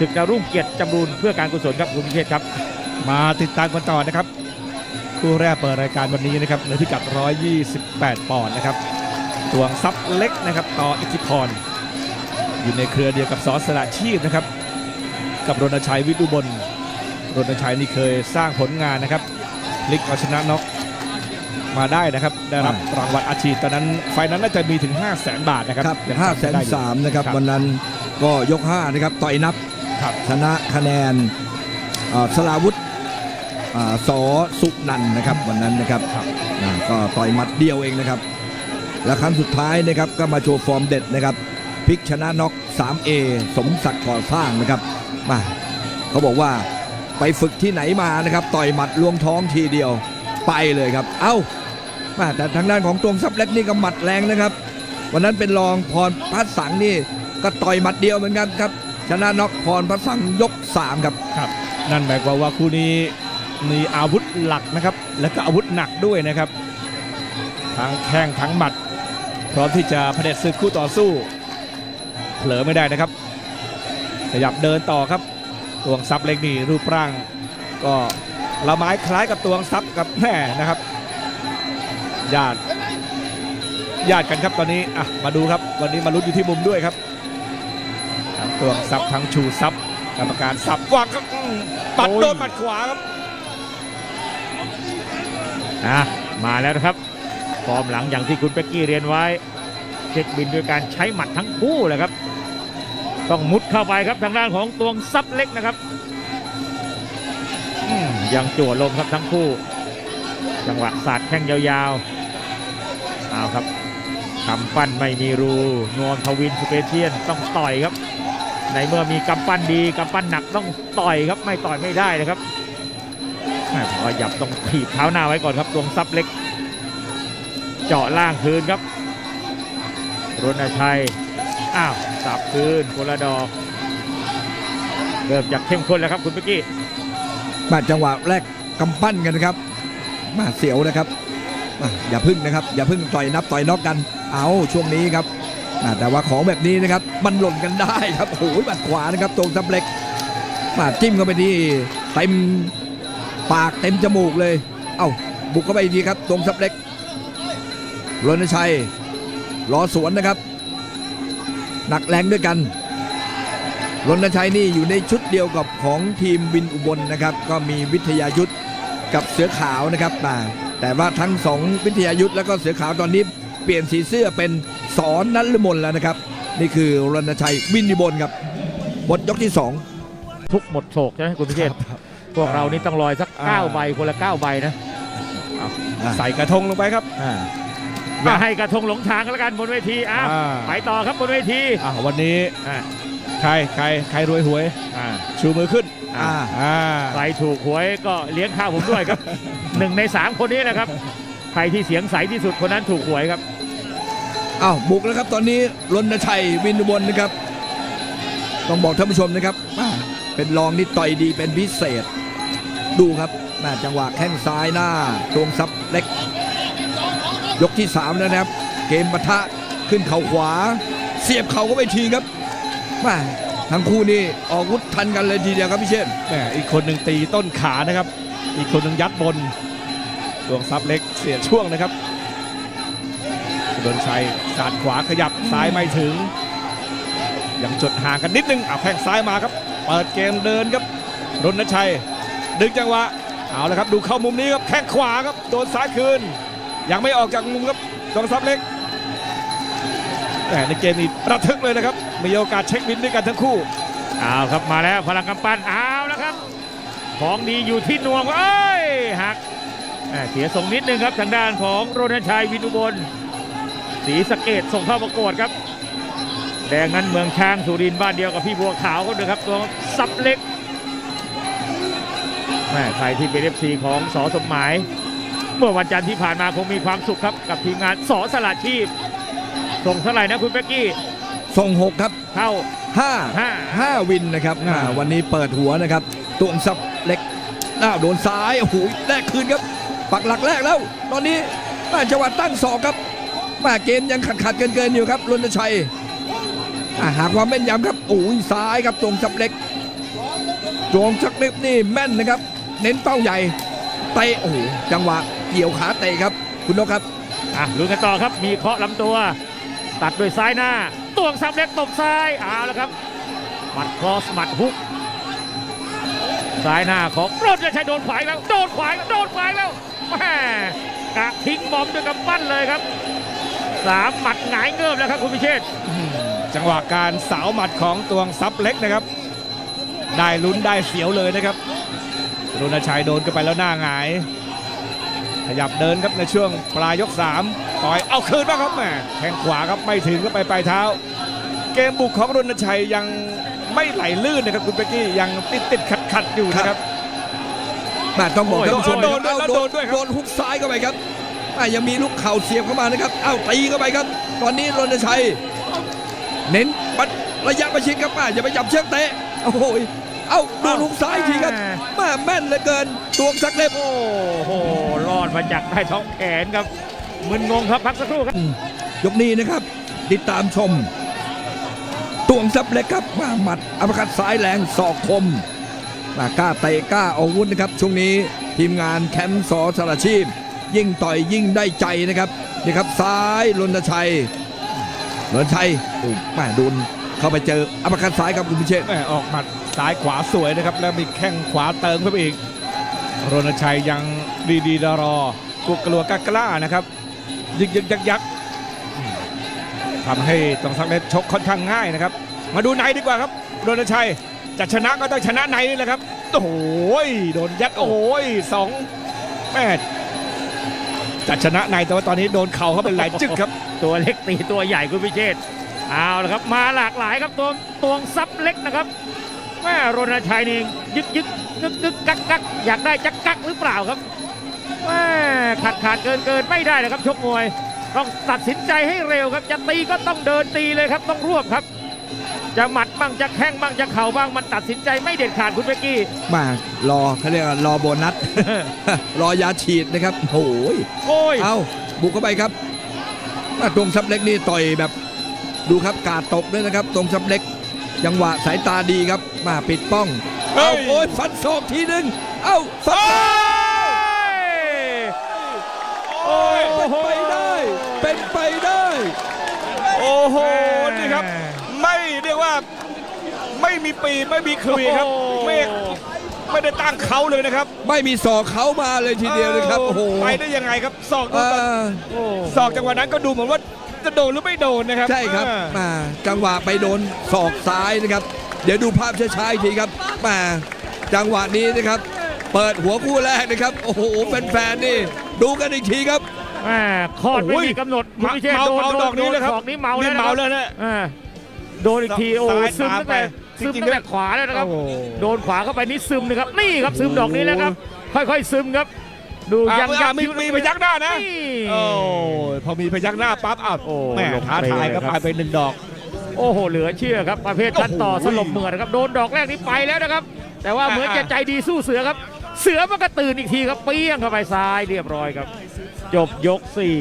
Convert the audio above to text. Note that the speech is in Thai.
ศึกดาวรุ่งเกียรติจำรูนเพื่อการกุศลครับคุณพิเชษครับ มาติดตามกันต่อนะครับ คู่แรกเปิดรายการวันนี้นะครับในพิกัด 128 ปอนด์นะครับตวงซับเล็กนะครับ ต่ออิทธิพร อยู่ในเครือเดียวกับสอสละชีพนะครับ กับรณชัยวิทุบลรณชัยนี่เคยสร้างผลงานนะครับพลิกเอาชนะน็อกมาได้นะครับ ได้รับรางวัลอาชีพตอนนั้นไฟล์นั้นน่าจะมีถึง 5 0 0แสนบาทนะครับครับยังห้าจำแสนได้อยู่สามนะครับครับวันนั้นก็ยก 5 นะครับ ต่อยนับครับ ชนะคะแนนอ่าสลาวุธอ่าสอสุนันท์นะครับวันนั้นนะครับอ่าก็ต่อยหมัดเดียวเองนะครับ และครั้งสุดท้ายนะครับก็มาโชว์ฟอร์มเด็ดนะครับพลิกชนะน็อก 3A สมศักดิ์ก่อสร้างนะครับมาเขาบอกว่าไปฝึกที่ไหนมานะครับ ต่อยหมัดลวงท้องทีเดียวไปเลยครับ เอ้ามาแต่ทางด้านของตวงซับเล็กนี่ก็หมัดแรงนะครับ วันนั้นเป็นรองพรพัฒสังนี่ก็ต่อยหมัดเดียวเหมือนกันครับ ชนะน็อกพรพัฒสังยก 3 ครับ ครับ นั่นหมายความว่าคู่นี้มีอาวุธหลักนะครับ และก็อาวุธหนักด้วยนะครับ ทั้งแข้งทั้งหมัด พร้อมที่จะเผด็จศึกคู่ต่อสู้ เผลอไม่ได้นะครับ ขยับเดินต่อครับตวงซับเล็กนี่รูปร่าง ก็ละไม้คล้ายกับตวงซับกับแม่นะครับญาติญาติกันครับตอนนี้อะมาดูครับ วันนี้มาลุ้นอยู่ที่มุมด้วยครับ ทั้งตวงซับทั้งชูซับกรรมการสับวางครับอื้อปัดโอ้ยโดนหมัดขวาครับอะมาแล้วนะครับ ฟอร์มหลังอย่างที่คุณเป็กกี้เรียนไว้เช็คบินด้วยการใช้หมัดทั้งคู่เลยครับ ต้องมุดเข้าไปครับทางด้านของตวงซับเล็กนะครับอืมยังจั่วลมครับทั้งคู่ จังหวะสาดแข้งยาวๆเอาครับกำปั้นไม่มีรูนวลทวินสเปเชียนต้องต่อยครับ ในเมื่อมีกำปั้นดีกำปั้นหนักต้องต่อยครับไม่ต่อยไม่ได้นะครับแม่ขยับต้องถีบเท้าหน้าไว้ก่อนครับตวงซับเล็ก เจาะล่างคืนครับรณชัยอ้าวสับคืนคนละดอกเริ่มจากเข้มข้นแล้วครับคุณเมื่อกี้มาจังหวะแรกกำปั้นกันนะครับ มาเสียวนะครับอย่าพึ่งนะครับ อย่าพึ่งต่อยนับต่อยน็อกกัน เอาช่วงนี้ครับ แต่ว่าของแบบนี้นะครับมันหล่นกันได้ครับโอ้โหบัดขวานะครับตรงซับเล็กมาจิ้มเข้าไปที่เต็มปากเต็มจมูกเลย เอ้าบุกเข้าไปอีกทีครับตรงซับเล็กรณชัยรอสวนนะครับ หนักแรงด้วยกันรณชัยนี่อยู่ในชุดเดียวกับของทีมวินอุบลนะครับ ก็มีวิทยายุทธกับเสือขาวนะครับแต่แต่ว่าทั้งสองวิทยายุทธแล้วก็เสือขาวตอนนี้ ปลี่ยนสีเสื้อเป็นสอนนัลมนแล้วนะครับ นี่คือรณชัยวินอุบลครับหมดยกที่สองทุกหมดโศกใช่ไหมคุณพิเชษพวกเรานี่ต้องลอยสักอ่า9ใบคนละ9ใบนะใส่กระทงลงไปครับอ่าอย่าให้กระทงหลงทางกันแล้วกันบนเวทีอ้าวอ่าไปต่อครับบนเวทีอะวันนี้อ่าใครใครใครรวยหวยอ่าชูมือขึ้นอ่าอ่าใครถูกหวยก็เลี้ยงข้าวผมด้วยครับหนึ่งในสามคนนี้นะครับใครที่เสียงใสที่สุดคนนั้นถูกหวยครับ อ้าวบุกแล้วครับ ตอนนี้รณชัยวินอุบลนะครับ ต้องบอกท่านผู้ชมนะครับเป็นรองนี่ต่อยดีเป็นพิเศษ ดูครับแม่จังหวะแข้งซ้ายหน้าตวงซับเล็ก ยกที่ 3 แล้วนะครับ เกมปะทะขึ้นเข่าขวา เสียบเข่าก็ไปทีครับแม่ทั้งคู่นี่ออกวุธทันกันเลยทีเดียวครับพี่เชษแหมอีกคนหนึ่งตีต้นขานะครับ อีกคนหนึ่งยัดบนดวงซับเล็กเสียช่วงนะครับ โดนชัยสาดขวาขยับซ้ายไม่ถึง ยังจุดห่างกันนิดนึงเอาแข้งซ้ายมาครับ เปิดเกมเดินครับรณชัย ดึงจังหวะเอาละครับดูเข้ามุมนี้ครับแข้งขวาครับโดนซ้ายคืน ยังไม่ออกจากมุมครับดวงซับเล็กแหมในเกมนี้ระทึกเลยนะครับ มีโอกาสเช็คบินด้วยกันทั้งคู่เอาครับมาแล้วพลังกำปั้นเอาแล้วครับ ของดีอยู่ที่นวมเอ้ยหักเสียทรงนิดนึงครับทางด้านของโรนชัยวินุบล ศรีสะเกดส่งเข้าประกวดครับ แดงนั้นเมืองช้างสุรินทร์บ้านเดียวกับพี่บัวขาวก็ด้วยครับตัวซับเล็กแม่ใครที่เป็นเอฟซีของสอสมหมาย เมื่อวันจันทร์ที่ผ่านมาคงมีความสุขครับ กับทีมงานสอสละชีพ ส่งเท่าไหร่นะคุณเป๊กกี้ ส่งหกครับ เข้าห้าห้าห้าวินนะครับอ่าอ่าวันนี้เปิดหัวนะครับตวงซับเล็กอ้าวโดนซ้าย โอ้โหแลกคืนครับ ปักหลักแรกแล้ว ตอนนี้แม่จังหวะตั้งศอกครับ แม่เกมยังขัดขัดๆเกินๆอยู่ครับรณชัยาหาความแม่นยำครับโอ้ยซ้ายครับตวงซับเล็กดวงชักเล็บนี่แม่นนะครับ เน้นเป้าใหญ่เตะโอ้โหจังหวะเกี่ยวขาเตะครับ คุณนกครับอะลุ้นกันต่อครับมีเคาะลำตัว ตัดด้วยซ้ายหน้าตวงซับเล็กตบซ้ายเอาแล้วครับหมัดครอสหมัดฮุกซ้ายหน้าของรถจะใช้โดนขวายแล้วโดนขวายแล้วโดนขวายแล้วแม่กะทิ้งบอมด้วยกำปั้นเลยครับ สามหมัดหงายเงิบแล้วครับคุณพิเชษฐ์จังหวะการสาวหมัดของตวงซับเล็กนะครับ ได้ลุ้นได้เสียวเลยนะครับรณชัยโดนกันไปแล้วหน้าหงาย ขยับเดินครับในช่วงปลายยก 3 ต่อยเอาคืนบ้างครับแหมแข้งขวาครับไม่ถึงก็ไปปลายเท้า เกมบุกของรณชัยยังไม่ไหลลื่นนะครับคุณเป๊กกี้ยังติดติดขัดขัดๆอยู่นะครับแม่ต้องบอกโอ้ยท่านผู้ชมโดนนะครับโดนด้วยครับโดนฮุกซ้ายเข้าไปครับแม่ ยังมีลูกเข่าเสียบเข้ามานะครับเอ้าตีเข้าไปครับ ตอนนี้รณชัย เน้นปัดระยะประชิดครับแม่อย่าไปจับเชือกเตะโอ้โหยเอ้าโดนฮุกซ้ายอีกทีครับแม่แม่นเหลือเกินดวงชักเล็บโอ้โหรอดมาจากใต้ท้องแขนครับมึนงงครับพักสักครู่ครับยกนี้นะครับ ติดตามชมตวงซับเล็กครับมาหมัดอัปคัดซ้ายแรงศอกคมมากล้าเตะกล้าอาวุธนะครับ ช่วงนี้ทีมงานแคมป์สอสารชีพ ยิ่งต่อยยิ่งได้ใจนะครับนี่ครับซ้ายรณชัยรณชัยโอ้แม่โดนเข้าไปเจออัปคัดซ้ายครับคุณพิเชษแม่ออกหมัดซ้ายขวาสวยนะครับ แล้วมีแข้งขวาเติมเข้าไปอีกรณชัยยังดีดีดรอกลัวกลัวกล้ากล้านะครับ ยึกยึกยักยักทำให้ตองซักเล็กชกค่อนข้างง่ายนะครับ มาดูในดีกว่าครับรณชัยจะชนะก็ต้องชนะในนี่แหละครับ โอ้โหโดนยัดโอ้โหสองแม่ จะชนะในแต่ว่าตอนนี้โดนเข่าเข้าไปหลายจึกครับ ตัวเล็กตีตัวใหญ่คุณพิเชษฐ์เอาละครับ มาหลากหลายครับตัวตวงซับเล็กนะครับแม่รณชัยนี่ยึกยึกนึกนึกกักกักอยากได้จักกักหรือเปล่าครับแม่ขาดขาดเกินเกินไม่ได้เลยครับชกมวย ต้องตัดสินใจให้เร็วครับจะตีก็ต้องเดินตีเลยครับต้องรวบครับ จะหมัดบ้างจะแข้งบ้างจะเข่าบ้างมันตัดสินใจไม่เด็ดขาดคุณเบกกี้มารอเขาเรียกว่ารอโบนัส รอยาฉีดนะครับโอ้ยโอ้ยเอาบุกเข้าไปครับมาตรงซับเล็กนี่ต่อยแบบดูครับกาดตกด้วยนะครับ ตรงซับเล็ก จังหวะสายตาดีครับ มาปิดป้องเฮ้เอายโอ้ยฟันศอกทีหนึ่งเอาฟันศอกโอ้ยเป็นไปได้ เป็นไปได้ โอ้โหนี่ครับไม่เรียก ว่าไม่มีปีไม่มีคุยครับโอ้โหไม่ไม่ได้ตั้งเขาเลยนะครับไม่มีศอกเขามาเลยทีเดียวนะครับโอ้โหไปได้ยังไงครับศอกเออโอ้ศอกจังหวะนั้นก็ดูเหมือนว่าจะโดนหรือไม่โดนนะครับใช่ครับอ่า มาจังหวะไปโดนศอกซ้ายนะครับ เดี๋ยวดูภาพช้าๆอีกทีครับมาจังหวะนี้นะครับ เปิดหัวคู่แรกนะครับ โอ้โหแฟนๆนี่ ดูกันอีกทีครับแม่คลอดไม่มีกำหนดคุณเมาพิเชษฐ์เมาโดนเมาโดดอนกนี้เลยครับดอกนี้เมาแล้วนี่นะเมาครับแล้วนะ อ่า โดนอีกทีโอ้ซ้ายซึมตามตั้งแต่ไปซึมจริงๆตั้งแต่ขวาแล้วนะครับ โอ้โห โดนขวาเข้าไปนี่ซึมนะครับนี่ครับซึมดอกนี้แล้วครับ ค่อยๆซึมครับ ดูอะยังอะมีมีพยักหน้านะ นี่ โอ้ยพอมีพยักหน้าปั๊บอะโอ้แม่ลงท้าทายไปเลยครับครับไปเป็นหนึ่งดอก โอ้โห เหลือเชื่อครับ ประเภทชั้นต่อโอ้โหสลบเหมือดนะครับ โดนดอกแรกนี้ไปแล้วนะครับ แต่ว่าอะเหมือนจะอะใจดีสู้เสือครับ เสือมันก็ตื่นอีกทีครับ เปี้ยงเข้าไปซ้ายเรียบร้อยครับ จบยกสี่